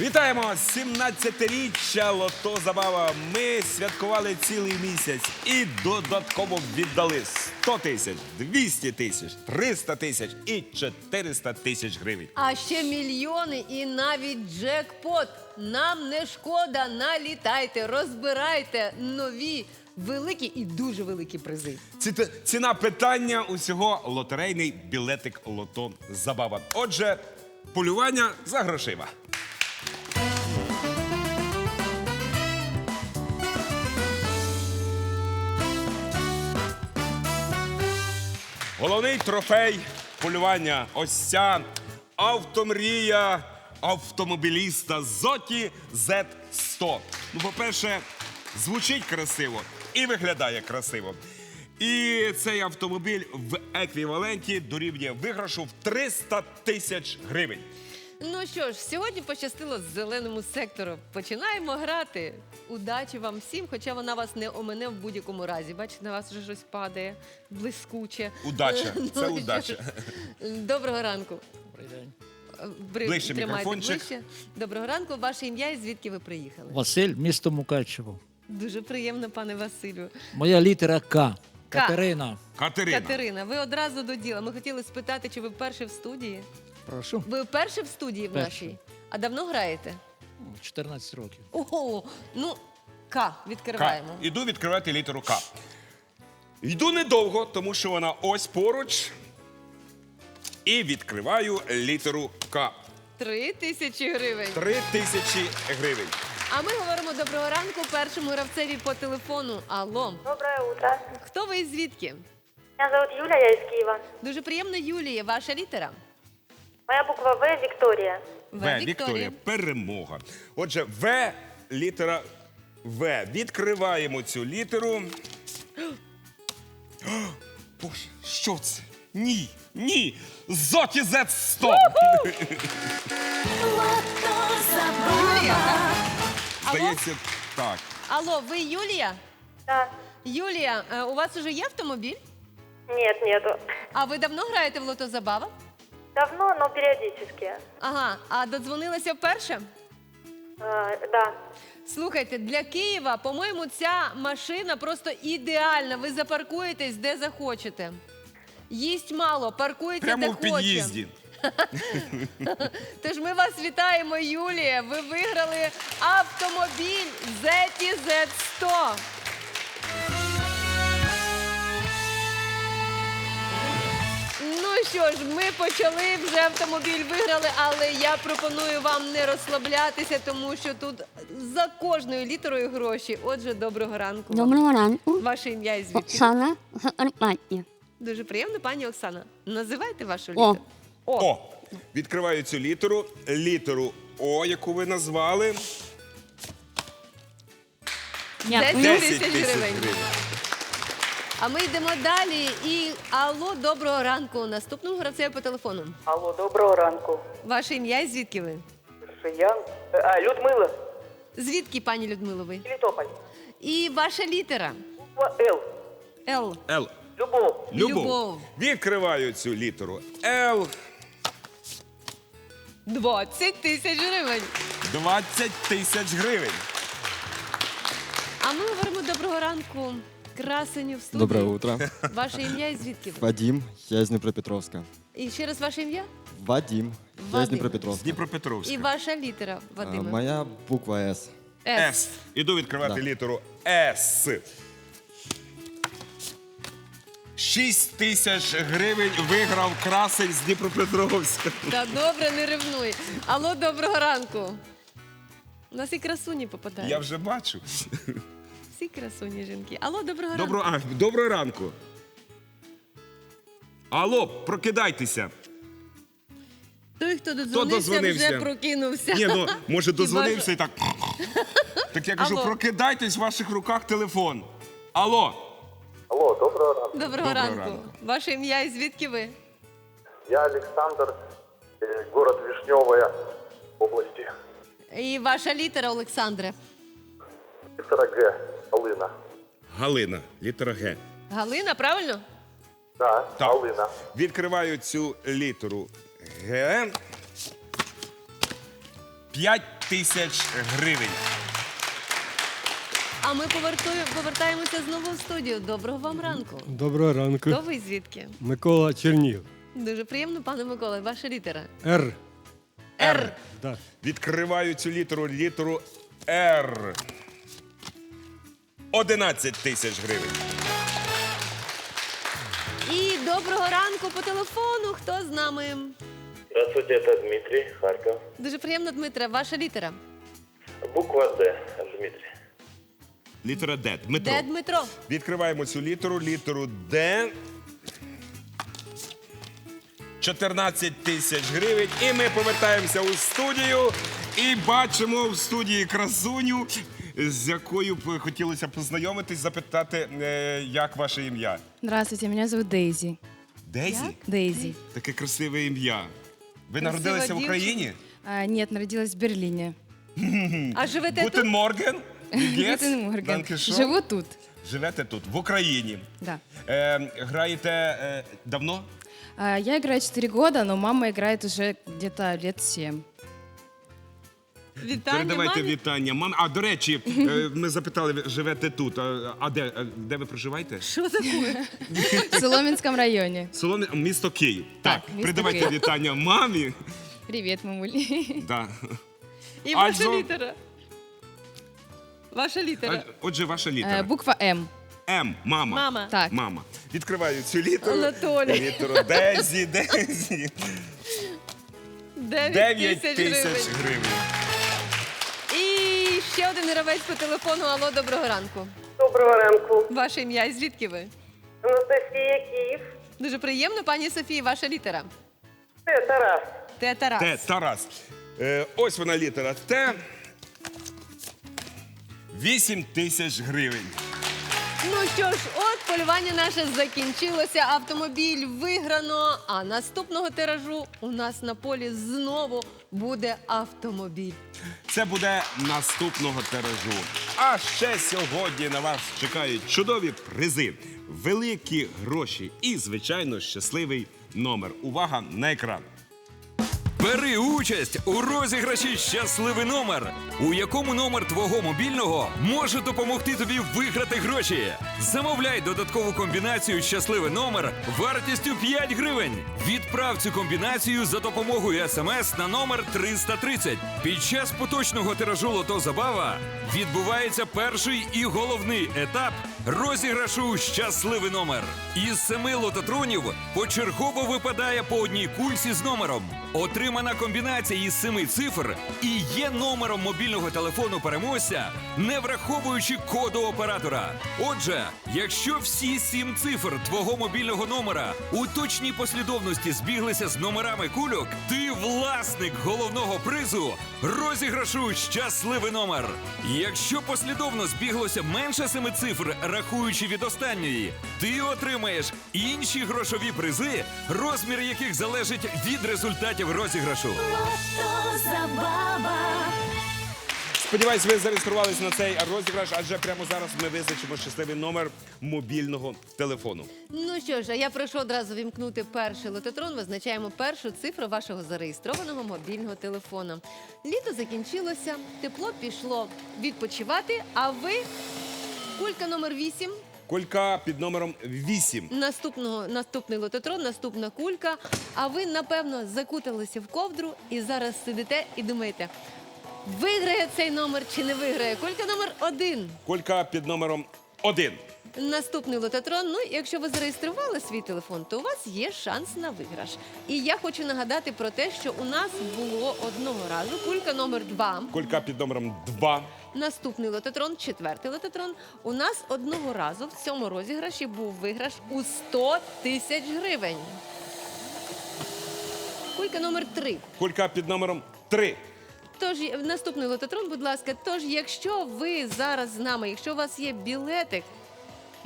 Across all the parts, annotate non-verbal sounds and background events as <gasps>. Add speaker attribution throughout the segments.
Speaker 1: Вітаємо 17-річчя Лото Забава. Ми святкували цілий місяць і додатково віддали 100 тисяч, 200 тисяч, 300 тисяч і 400 тисяч гривень.
Speaker 2: А ще мільйони і навіть джекпот. Нам не шкода, налітайте, розбирайте нові великі і дуже великі призи.
Speaker 1: Ці- Ціна питання усього лотерейний білетик Лото Забава. Отже, полювання за грошима. Головний трофей полювання ось ця автомрія автомобіліста Зоті Z100. Ну, по-перше, звучить красиво і виглядає красиво. І цей автомобіль в еквіваленті дорівнює виграшу в 300 тисяч гривень.
Speaker 2: Ну що ж, сьогодні пощастило зеленому сектору. Починаємо грати. Удачі вам всім, хоча вона вас не омине в будь-якому разі. Бачите, на вас вже щось падає блискуче.
Speaker 1: Удача, <laughs>
Speaker 2: Ну,
Speaker 1: це
Speaker 2: що
Speaker 1: удача.
Speaker 2: Доброго ранку.
Speaker 3: Добрий день.
Speaker 2: Бри-
Speaker 1: Ближче
Speaker 2: тримайте
Speaker 1: мікрофончик.
Speaker 2: ближче. Доброго ранку. Ваше ім'я і звідки ви приїхали?
Speaker 3: Василь, місто Мукачево.
Speaker 2: Дуже приємно, пане Василю.
Speaker 3: Моя літера К. Катерина.
Speaker 1: Катерина.
Speaker 2: Катерина, ви одразу до діла. Ми хотіли спитати, чи ви вперше в студії?
Speaker 3: Прошу.
Speaker 2: Ви вперше в студії в нашій? А давно граєте?
Speaker 3: 14 років.
Speaker 2: Ого, ну К
Speaker 1: К.
Speaker 2: відкриваємо.
Speaker 1: Іду відкривати літеру К. Йду недовго, тому що вона ось поруч. І відкриваю літеру К.
Speaker 2: Три тисячі гривень.
Speaker 1: Три тисячі гривень.
Speaker 2: А ми говоримо доброго ранку першому гравцеві по телефону. Алло,
Speaker 4: Доброе утро.
Speaker 2: хто ви і звідки?
Speaker 4: Меня зовут Юля, я из Киева.
Speaker 2: Дуже приємно, Юлія. Ваша літера?
Speaker 4: Моя буква В – Виктория.
Speaker 1: В. Вікторія. Перемога. Отже, В літера В. Відкриваємо цю літеру. <gasps> О, Боже, що це? Ні, ні. Зоті Z 100
Speaker 2: Юлія. Алло,
Speaker 1: Здається, так.
Speaker 2: Алло, ви Юлія?
Speaker 4: Да.
Speaker 2: Юлія, е, у вас уже є автомобіль?
Speaker 4: Нет, нету.
Speaker 2: А ви давно граєте в лотозабава?
Speaker 4: Давно, но периодически.
Speaker 2: Ага, а додзвонилася вперше?
Speaker 4: Э, да.
Speaker 2: Слухайте, для Києва, по-моєму, ця машина просто ідеальна. Ви запаркуєтесь де захочете. Їсть мало, паркується
Speaker 1: Прямо
Speaker 2: де
Speaker 1: в
Speaker 2: хоче.
Speaker 1: під'їзді. <laughs>
Speaker 2: Тож ми вас вітаємо, Юлія. Ви виграли автомобіль Зеті Z100. Що ж, ми почали вже автомобіль виграли, але я пропоную вам не розслаблятися, тому що тут за кожною літерою гроші. Отже, доброго ранку.
Speaker 5: Доброго ранку.
Speaker 2: Ваше ім'я і звідки?
Speaker 5: Оксана Закарпаття.
Speaker 2: Дуже приємно, пані Оксана. Називайте вашу літеру. О.
Speaker 1: О, відкриваю цю літеру. Літеру О, яку ви назвали.
Speaker 2: 10
Speaker 1: 10
Speaker 2: тисяч
Speaker 1: тисяч
Speaker 2: гривень. А ми йдемо далі. І алло, доброго ранку. Наступному гравцеві по телефону.
Speaker 6: Алло, доброго ранку.
Speaker 2: Ваше ім'я і звідки ви?
Speaker 6: Шиян. Е, А, Людмила,
Speaker 2: Звідки, пані Людмило, ви?
Speaker 6: Мелітополь.
Speaker 2: І ваша літера
Speaker 6: Буква Л.
Speaker 2: Л.
Speaker 1: Л.
Speaker 6: Любов.
Speaker 1: Любов.
Speaker 2: Любов.
Speaker 1: Відкриваю цю літеру. Л.
Speaker 2: 20 тисяч гривень.
Speaker 1: 20 тисяч гривень.
Speaker 2: А ми говоримо доброго ранку. Красеню в студії.
Speaker 7: Доброе утро.
Speaker 2: Ваше ім'я і звідки ви?
Speaker 7: Вадим, я из Днепропетровска.
Speaker 2: І ще раз ваше ім'я?
Speaker 7: Вадим, я
Speaker 2: Вадим.
Speaker 7: из Днепропетровска.
Speaker 1: Дніпропетровська.
Speaker 2: І ваша літера,
Speaker 7: А,
Speaker 2: Вадиме?
Speaker 7: моя буква С.
Speaker 2: С.
Speaker 1: С. Іду відкривати
Speaker 7: Да.
Speaker 1: літеру С. 6 тисяч гривень виграв красень з Дніпропетровська.
Speaker 2: Та добре, не ревнуй. Алло, доброго ранку. У нас і красуні попадають.
Speaker 1: Я вже бачу.
Speaker 2: Всі красуні жінки. Алло, доброго ранку.
Speaker 1: Добро, а, доброго ранку. Алло, прокидайтеся.
Speaker 2: Той, хто додзвонився,
Speaker 1: дозвонився?
Speaker 2: вже прокинувся.
Speaker 1: Ні, ну може <laughs> дозвонився і так. <laughs> Так я кажу,
Speaker 2: Алло.
Speaker 1: прокидайтесь в ваших руках телефон. Алло.
Speaker 8: Алло, доброго ранку.
Speaker 2: Доброго,
Speaker 1: Доброго
Speaker 2: ранку.
Speaker 1: ранку.
Speaker 2: Ваше ім'я і звідки ви?
Speaker 8: Я Александр, э, город Вишневая, области.
Speaker 2: І ваша літера, Олександре.
Speaker 8: Литера Г, Алына.
Speaker 1: Галина, літера Г.
Speaker 2: Галина, правильно?
Speaker 8: Да,
Speaker 1: Так.
Speaker 8: Алына.
Speaker 1: Відкриваю цю літеру Г. 5 тисяч гривень.
Speaker 2: А ми повертаємося знову в студію. Доброго вам ранку.
Speaker 9: Доброго ранку.
Speaker 2: Хто ви звідки?
Speaker 9: Микола Чернігів.
Speaker 2: Дуже приємно, пане Миколе. Ваша літера.
Speaker 9: Р.
Speaker 2: Р.
Speaker 9: Да.
Speaker 1: Відкриваю цю літеру, літеру Р. 11 тисяч гривень.
Speaker 2: І доброго ранку по телефону. Хто з нами?
Speaker 8: Здравствуйте, это Дмитрий, Харьков.
Speaker 2: Дуже приємно, Дмитре. Ваша літера.
Speaker 8: Буква Д, Дмитрий.
Speaker 1: Літера Д. Дмитро.
Speaker 2: Де Дмитро?
Speaker 1: Відкриваємо цю літеру, літеру Д. 14 тисяч гривень. І ми повертаємося у студію і бачимо в студії красуню, з якою б хотілося познайомитись, запитати, е, як ваше ім'я.
Speaker 10: Здравствуйте, меня зовут Дейзи.
Speaker 1: Дезі?
Speaker 10: Дейзи.
Speaker 1: Таке красиве ім'я. Ви народилися в
Speaker 2: дівчина.
Speaker 1: Україні?
Speaker 10: А, нет, народилась в Берлине.
Speaker 2: А живете
Speaker 1: Гутен
Speaker 2: тут?
Speaker 1: Морген?
Speaker 10: Гутен Морген. Живу тут.
Speaker 1: Живете тут, в Україні.
Speaker 10: Да.
Speaker 1: Е, граєте е, давно?
Speaker 10: А, я играю 4 года, но мама играет уже где-то лет 7.
Speaker 2: Вітання,
Speaker 1: Передавайте
Speaker 2: мамі.
Speaker 1: вітання. Мам, а до речі, е, ми запитали, ви живете тут. А, а де, а де ви проживаєте?
Speaker 2: Що таке?
Speaker 10: В Соломенском районе.
Speaker 1: Соломі, місто Київ.
Speaker 10: Так,
Speaker 1: Так,
Speaker 10: місто
Speaker 1: передавайте
Speaker 10: Київ.
Speaker 1: вітання мамі.
Speaker 10: Привет, мамуль.
Speaker 1: Да.
Speaker 2: І ваша
Speaker 1: Альзо.
Speaker 2: літера. Ваша
Speaker 1: А,
Speaker 2: літера.
Speaker 1: Отже, ваша
Speaker 10: Э,
Speaker 1: літера.
Speaker 10: Буква М.
Speaker 1: М. Мама.
Speaker 2: Мама.
Speaker 10: Так.
Speaker 1: Мама. Відкриваю цю літеру.
Speaker 2: Анатолій.
Speaker 1: Літеру Дезі, Дезі.
Speaker 2: 9
Speaker 1: 9
Speaker 2: тисяч
Speaker 1: тисяч
Speaker 2: гривень. Ще один гравець по телефону. Алло, доброго ранку.
Speaker 6: Доброго ранку.
Speaker 2: Ваше ім'я і звідки ви?
Speaker 6: Анастасія, Київ.
Speaker 2: Дуже приємно, пані Софії, ваша літера.
Speaker 6: Т, Тарас.
Speaker 2: Те Тарас.
Speaker 1: Т. Тарас. Е, ось вона літера Т. 8 тисяч гривень.
Speaker 2: Ну що ж, от полювання наше закінчилося. Автомобіль виграно. А наступного тиражу у нас на полі знову буде автомобіль.
Speaker 1: Це буде наступного тиражу. А ще сьогодні на вас чекають чудові призи, великі гроші і, звичайно, щасливий номер. Увага на екран.
Speaker 11: Бери участь у розіграші Щасливий номер, у якому номер твого мобільного може допомогти тобі виграти гроші. Замовляй додаткову комбінацію Щасливий номер вартістю 5 гривень. Відправ цю комбінацію за допомогою смс на номер 330. Під час поточного тиражу Лото Забава відбувається перший і головний етап розіграшу Щасливий номер. Із семи лототронів почергово випадає по одній кульці з номером. Отримана комбінація із семи цифр і є номером мобільного телефону переможця, не враховуючи коду оператора. Отже, якщо всі сім цифр твого мобільного номера у точній послідовності збіглися з номерами кульок, ти власник головного призу розіграшу щасливий номер. Якщо послідовно збіглося менше семи цифр, рахуючи від останньої, ти отримаєш інші грошові призи, розмір яких залежить від результатів розіграшу.
Speaker 1: Сподіваюсь, ви зареєструвалися на цей розіграш, адже прямо зараз ми визначимо щасливий номер мобільного телефону.
Speaker 2: Ну що ж, а я прошу одразу вімкнути перший лототрон. Визначаємо першу цифру вашого зареєстрованого мобільного телефона. Літо закінчилося, тепло пішло відпочивати. А ви кулька номер 8
Speaker 1: Колька під номером 8.
Speaker 2: Наступного наступний лототрон, наступна кулька. А ви напевно закуталися в ковдру і зараз сидите і думаєте, виграє цей номер чи не виграє. Колька номер один.
Speaker 1: Колька під номером 1.
Speaker 2: Наступний лототрон. Ну, якщо ви зареєстрували свій телефон, то у вас є шанс на виграш. І я хочу нагадати про те, що у нас було одного разу кулька номер два.
Speaker 1: Колька під номером 2.
Speaker 2: Наступний лототрон, четвертий лототрон. У нас одного разу в цьому розіграші був виграш у 100 тисяч гривень. Кулька номер три.
Speaker 1: Колька під номером 3.
Speaker 2: Тож наступний лототрон, будь ласка. Тож, якщо ви зараз з нами, якщо у вас є білетик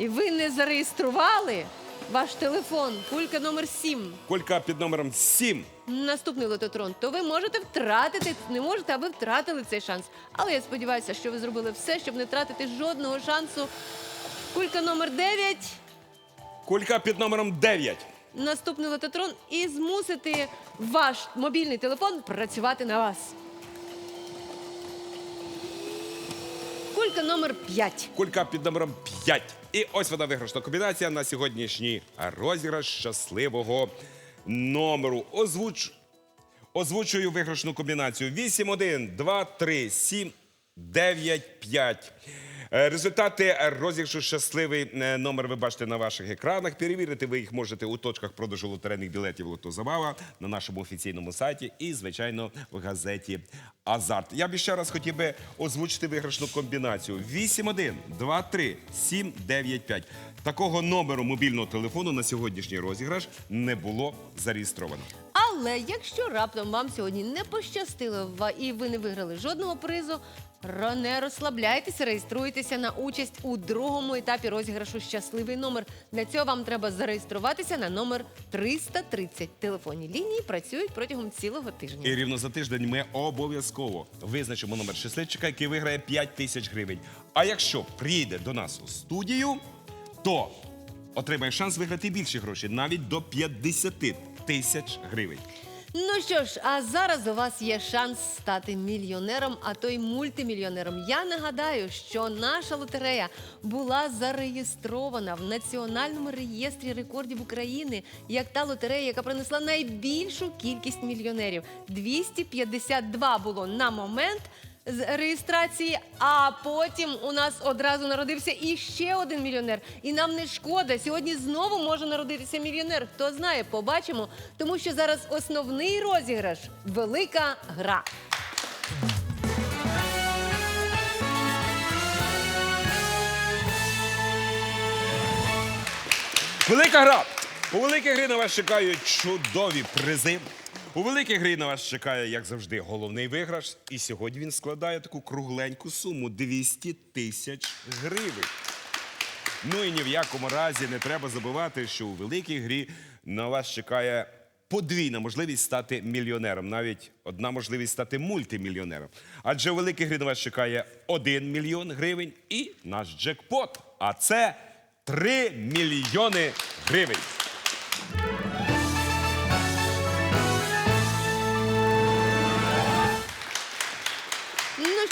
Speaker 2: і ви не зареєстрували ваш телефон, кулька номер 7,
Speaker 1: Колька під номером 7.
Speaker 2: наступний лототрон, то ви можете втратити, не можете, а ви втратили цей шанс. Але я сподіваюся, що ви зробили все, щоб не втратити жодного шансу. Кулька номер 9,
Speaker 1: Колька під номером 9.
Speaker 2: наступний лототрон і змусити ваш мобільний телефон працювати на вас. Кулька номер 5.
Speaker 1: Кулька під номером 5. І ось вона виграшна комбінація на сьогоднішній розіграш щасливого номеру. Озвуч... Озвучую виграшну комбінацію. 8, 1, 2, 3, 7, 9, 5. Е, Результати розіграшу щасливий е, номер ви бачите на ваших екранах. Перевірити ви їх можете у точках продажу лотерейних білетів Лото Забава на нашому офіційному сайті і, звичайно, в газеті Азарт. Я б ще раз хотів би озвучити виграшну комбінацію: 8, 1, 2, 3, 7, 9, 5. Такого номеру мобільного телефону на сьогоднішній розіграш не було зареєстровано.
Speaker 2: Але якщо раптом вам сьогодні не пощастило і ви не виграли жодного призу, не розслабляйтеся, реєструйтеся на участь у другому етапі розіграшу Щасливий номер. Для цього вам треба зареєструватися на номер 330. Телефонні лінії працюють протягом цілого тижня.
Speaker 1: І рівно за тиждень ми обов'язково визначимо номер щасливчика, який виграє 5 тисяч гривень. А якщо прийде до нас у студію, то отримає шанс виграти більше грошей, навіть до 50 тисяч гривень.
Speaker 2: Ну що ж, а зараз у вас є шанс стати мільйонером, а то й мультимільйонером. Я нагадаю, що наша лотерея була зареєстрована в Національному реєстрі рекордів України як та лотерея, яка принесла найбільшу кількість мільйонерів. 252 було на момент. З реєстрації, а потім у нас одразу народився іще один мільйонер. І нам не шкода. Сьогодні знову може народитися мільйонер. Хто знає, побачимо. Тому що зараз основний розіграш велика гра.
Speaker 1: Велика гра! У великій грі на вас чекають чудові призи. У великій грі на вас чекає, як завжди, головний виграш. І сьогодні він складає таку кругленьку суму 200 тисяч гривень. Ну і ні в якому разі не треба забувати, що у великій грі на вас чекає подвійна можливість стати мільйонером, навіть одна можливість стати мультимільйонером. Адже у великій грі на вас чекає 1 мільйон гривень і наш джекпот. А це 3 мільйони гривень.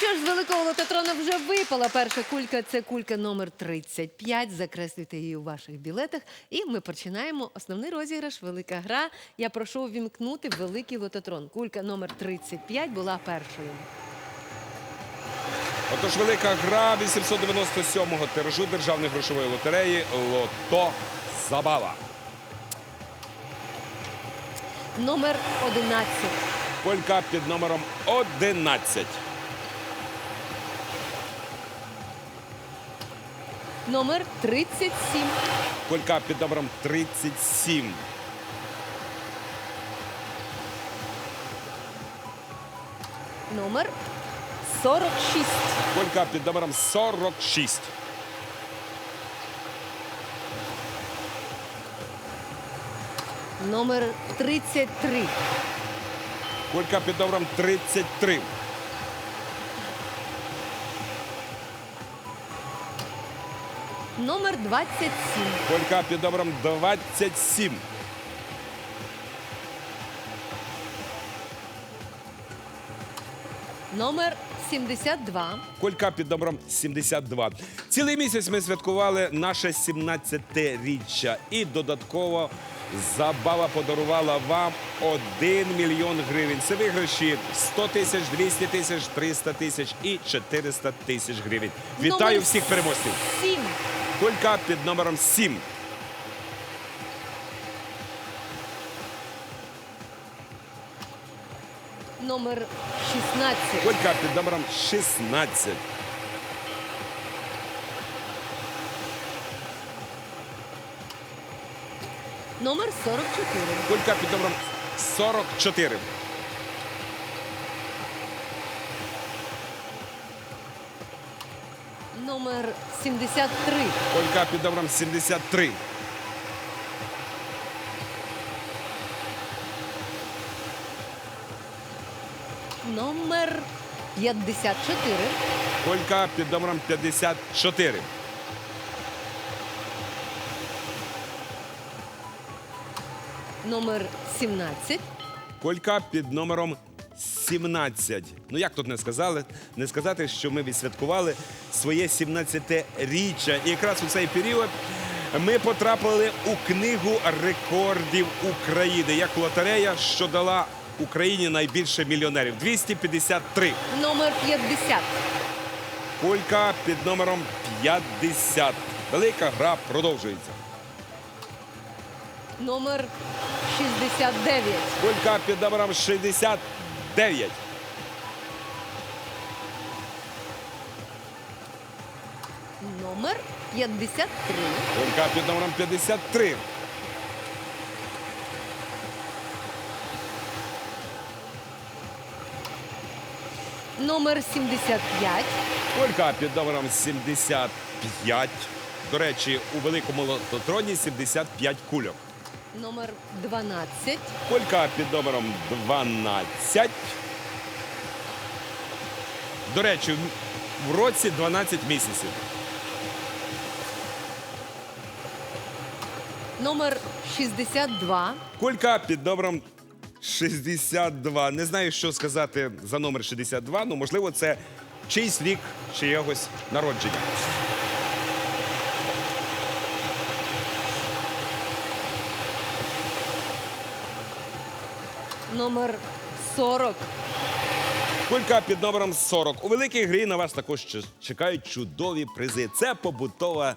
Speaker 2: Що ж, з великого лототрона вже випала перша кулька. Це кулька номер 35. Закреслюйте її у ваших білетах. І ми починаємо основний розіграш. Велика гра. Я прошу увімкнути великий лототрон. Кулька номер 35 була першою.
Speaker 1: Отож, велика гра 897-го тиражу державної грошової лотереї Лото Забава.
Speaker 2: Номер 11.
Speaker 1: Колька під номером 11.
Speaker 2: Номер 37.
Speaker 1: Колька під номером 37.
Speaker 2: Номер 46.
Speaker 1: Колька під номером 46.
Speaker 2: Номер 33.
Speaker 1: Колька під номером 33.
Speaker 2: Номер 27.
Speaker 1: Колька під номером 27.
Speaker 2: Номер 72.
Speaker 1: Колька під номером 72. Цілий місяць ми святкували наше 17-річчя. І додатково забава подарувала вам 1 мільйон гривень. Це виграші 100 тисяч, 200 тисяч, 300 тисяч і 400 тисяч гривень. Вітаю
Speaker 2: Номер
Speaker 1: всіх переможців.
Speaker 2: 7.
Speaker 1: Колька під номером 7.
Speaker 2: Номер 16.
Speaker 1: Колька під номером 16.
Speaker 2: Номер 44.
Speaker 1: Колька під номером 44.
Speaker 2: Номер 73.
Speaker 1: Колька під номером 73.
Speaker 2: Номер 54.
Speaker 1: Колька під номером 54.
Speaker 2: Номер 17.
Speaker 1: Колька під номером 17. Ну як тут не сказали? Не сказати, що ми відсвяткували своє 17-річчя. І якраз у цей період ми потрапили у книгу рекордів України як лотерея, що дала Україні найбільше мільйонерів 253.
Speaker 2: Номер 50.
Speaker 1: Кулька під номером 50. Велика гра продовжується.
Speaker 2: Номер 69.
Speaker 1: Кулька під номером 69.
Speaker 2: Номер 53.
Speaker 1: Кулька під номером 53.
Speaker 2: Номер 75.
Speaker 1: Кулька під номером 75. До речі, у великому лототроні 75 кульок.
Speaker 2: Номер 12.
Speaker 1: Кулька під номером 12. До речі, в році 12 місяців.
Speaker 2: Номер 62.
Speaker 1: Кулька під номером 62. Не знаю, що сказати за номер 62. Ну, можливо, це чийсь рік чиєгось народження.
Speaker 2: Номер 40.
Speaker 1: Кулька під номером 40. У великій грі на вас також чекають чудові призи. Це побутова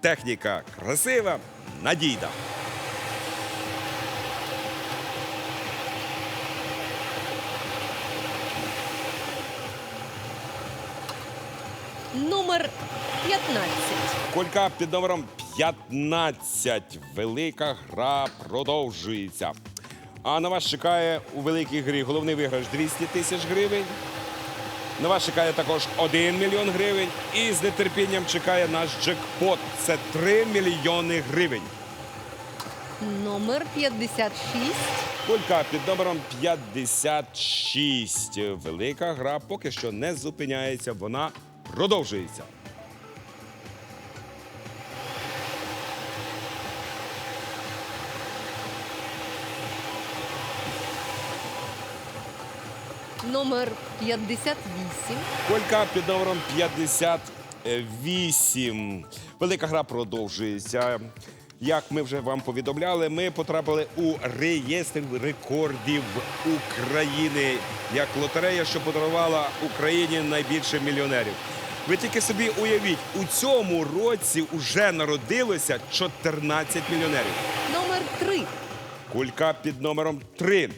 Speaker 1: техніка. Красива, надійна.
Speaker 2: Номер 15.
Speaker 1: Кулька під номером 15. Велика гра продовжується. А на вас чекає у великій грі головний виграш 200 тисяч гривень. На вас чекає також 1 мільйон гривень. І з нетерпінням чекає наш джекпот. Це 3 мільйони гривень.
Speaker 2: Номер 56.
Speaker 1: Кулька під номером 56. Велика гра поки що не зупиняється, вона продовжується.
Speaker 2: Номер 58.
Speaker 1: Колька під номером 58. Велика гра продовжується. Як ми вже вам повідомляли, ми потрапили у реєстр рекордів України як лотерея, що подарувала Україні найбільше мільйонерів. Ви тільки собі уявіть, у цьому році вже народилося 14 мільйонерів.
Speaker 2: Номер 3.
Speaker 1: Кулька під номером 3.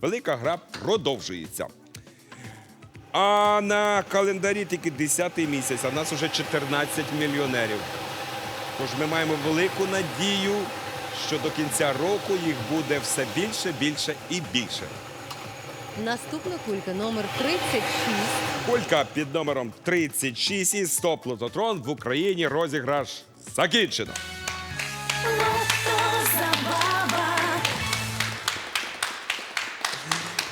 Speaker 1: Велика гра продовжується. А на календарі тільки 10-й місяць, а в нас вже 14 мільйонерів. Тож ми маємо велику надію, що до кінця року їх буде все більше, більше і більше.
Speaker 2: Наступна кулька номер 36.
Speaker 1: Кулька під номером 36 і стоп лототрон в Україні розіграш закінчено.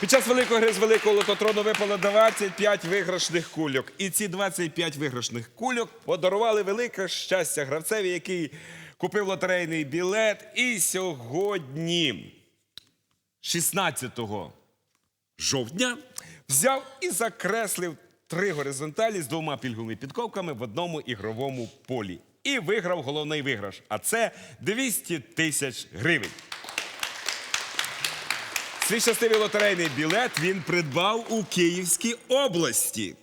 Speaker 1: Під час великої гри з великого лототрону випало 25 виграшних кульок. І ці 25 виграшних кульок подарували велике щастя гравцеві, який купив лотерейний білет. І сьогодні, 16 жовтня, взяв і закреслив три горизонталі з двома пільговими підковками в одному ігровому полі. І виграв головний виграш. А це 200 тисяч гривень. Свій щасливий лотерейний білет він придбав у Київській області.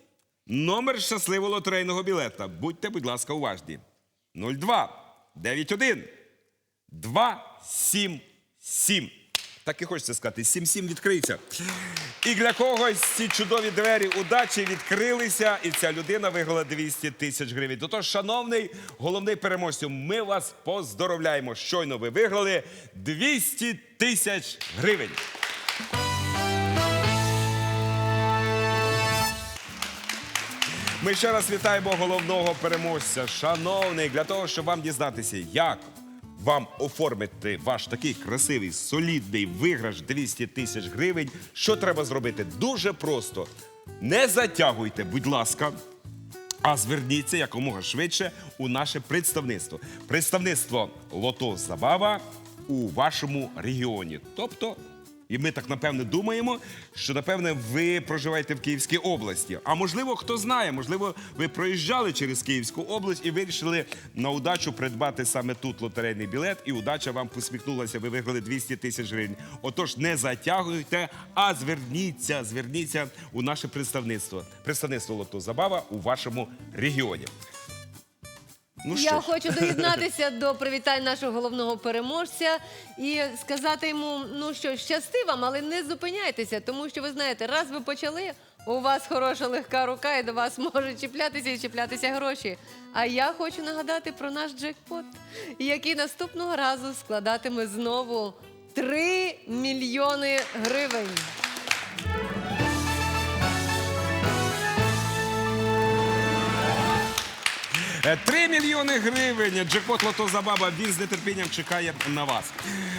Speaker 1: Номер щасливого лотерейного білета. Будьте, будь ласка, уважні. 02 91 277. Так і хочеться сказати, 77 відкриється. І для когось ці чудові двері удачі відкрилися, і ця людина виграла 200 тисяч гривень. Тож, шановний головний переможцю, ми вас поздоровляємо. Щойно ви виграли 200 тисяч гривень. Ми ще раз вітаємо головного переможця. Шановний, для того, щоб вам дізнатися, як вам оформити ваш такий красивий, солідний виграш 200 тисяч гривень, що треба зробити? Дуже просто. Не затягуйте, будь ласка. А зверніться якомога швидше у наше представництво. Представництво Лото Забава у вашому регіоні. Тобто, І ми так напевне думаємо, що напевне ви проживаєте в Київській області. А можливо, хто знає, можливо, ви проїжджали через Київську область і вирішили на удачу придбати саме тут лотерейний білет, і удача вам посміхнулася. Ви виграли 200 тисяч гривень. Отож, не затягуйте, а зверніться, зверніться у наше представництво. Представництво Лото Забава у вашому регіоні. Ну що
Speaker 2: Я
Speaker 1: ж.
Speaker 2: хочу доєднатися <laughs> до привітань нашого головного переможця і сказати йому: ну що, щасти вам, але не зупиняйтеся, тому що ви знаєте, раз ви почали, у вас хороша легка рука, і до вас можуть чіплятися і чіплятися гроші. А я хочу нагадати про наш джекпот, який наступного разу складатиме знову 3 мільйони гривень.
Speaker 1: Е, Три мільйони гривень. Джекпот Лото Забава. Він з нетерпінням чекає на вас.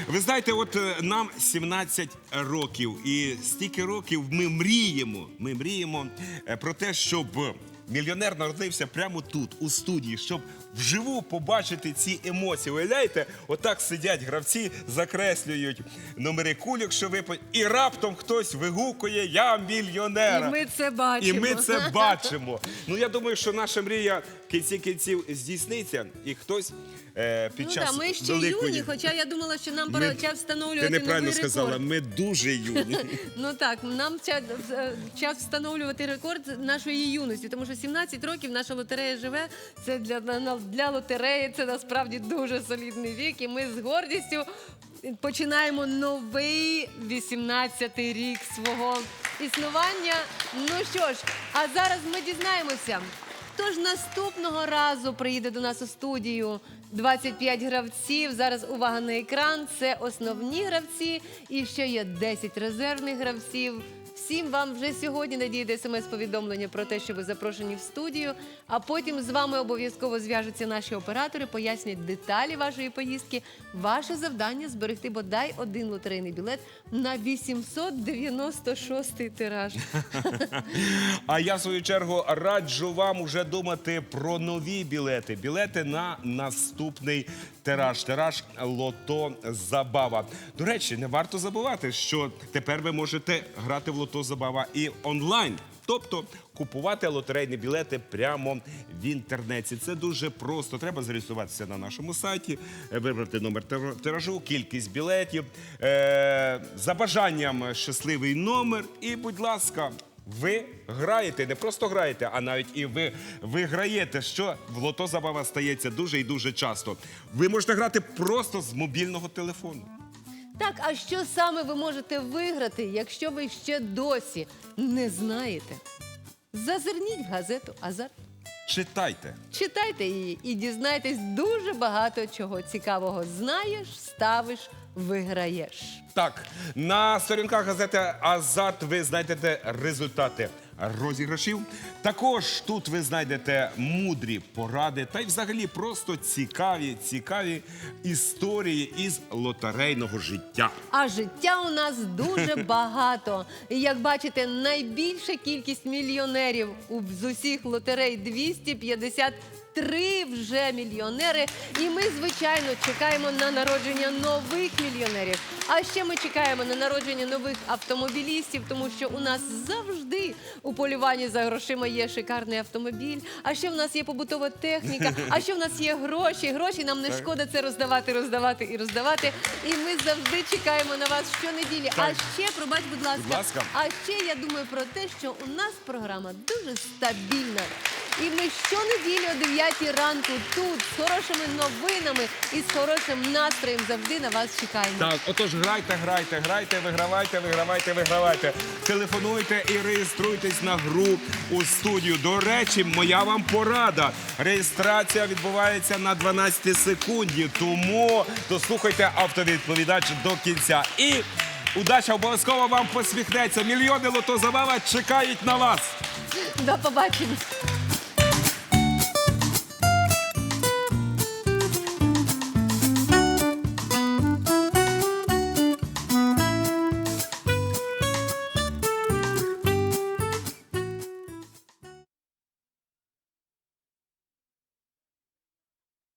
Speaker 1: Ви знаєте, от е, нам 17 років, і стільки років ми мріємо. Ми мріємо е, про те, щоб мільйонер народився прямо тут, у студії, щоб вживу побачити ці емоції. Уявляєте, отак сидять гравці, закреслюють номери кульок, що випадуть, і раптом хтось вигукує Я мільйонер.
Speaker 2: І ми це бачимо.
Speaker 1: І ми це бачимо. Ну я думаю, що наша мрія кінці кінців здійсниться, і хтось е, під
Speaker 2: Ну
Speaker 1: час
Speaker 2: так, ми ще
Speaker 1: великої...
Speaker 2: юні, хоча я думала, що нам
Speaker 1: Ми-
Speaker 2: пора час встановлювати
Speaker 1: Ти неправильно
Speaker 2: новий
Speaker 1: сказала,
Speaker 2: рекорд.
Speaker 1: ми дуже юні. <laughs>
Speaker 2: Ну так, нам час, е, час встановлювати рекорд нашої юності, тому що 17 років наша лотерея живе. Це для, на- для лотереї це насправді дуже солідний вік. І ми з гордістю починаємо новий 18-й рік свого існування. Ну що ж, а зараз ми дізнаємося. Хто ж наступного разу приїде до нас у студію? 25 гравців. Зараз увага на екран. Це основні гравці. І ще є 10 резервних гравців. Всім вам вже сьогодні надійде смс-повідомлення про те, що ви запрошені в студію. А потім з вами обов'язково зв'яжуться наші оператори, пояснять деталі вашої поїздки. Ваше завдання зберегти бодай один лотерейний білет на 896 тираж. <laughs>
Speaker 1: А я в свою чергу раджу вам уже думати про нові білети. Білети на наступний тираж. Тираж Лото Забава. До речі, не варто забувати, що тепер ви можете грати в Лото Забава і онлайн. Тобто купувати лотерейні білети прямо в інтернеті. Це дуже просто. Треба зареєструватися на нашому сайті, е, вибрати номер тир- тиражу, кількість білетів, е- за бажанням щасливий номер. І, будь ласка, ви граєте, не просто граєте, а навіть і ви виграєте, що в лото забава стається дуже і дуже часто. Ви можете грати просто з мобільного телефону.
Speaker 2: Так, а що саме ви можете виграти, якщо ви ще досі не знаєте? Зазирніть в газету Азарт.
Speaker 1: Читайте.
Speaker 2: Читайте її і дізнайтесь дуже багато чого цікавого. Знаєш, ставиш, виграєш.
Speaker 1: Так, на сторінках газети Азарт ви знайдете результати розіграшів. Також тут ви знайдете мудрі поради та й взагалі просто цікаві, цікаві історії із лотерейного життя.
Speaker 2: А життя у нас дуже <laughs> багато. І як бачите, найбільша кількість мільйонерів у з усіх лотерей 253 вже мільйонери. І ми, звичайно, чекаємо на народження нових мільйонерів. А ще ми чекаємо на народження нових автомобілістів, тому що у нас завжди у полюванні за грошима є шикарний автомобіль. А ще в нас є побутова техніка, а ще в нас є гроші. Гроші нам не шкода це роздавати, роздавати і роздавати. І ми завжди чекаємо на вас щонеділі. А ще, пробач, будь ласка,
Speaker 1: Будь ласка.
Speaker 2: а ще я думаю про те, що у нас програма дуже стабільна. І ми щонеділі о 9 ранку тут з хорошими новинами і з хорошим настроєм завжди на вас чекаємо.
Speaker 1: Так, отож, грайте, грайте, грайте, вигравайте, вигравайте, вигравайте. Телефонуйте і реєструйтесь на гру у студію. До речі, моя вам порада. Реєстрація відбувається на 12 секунді, тому дослухайте автовідповідач до кінця. І удача обов'язково вам посміхнеться. Мільйони лото забава чекають на вас.
Speaker 2: До побачення.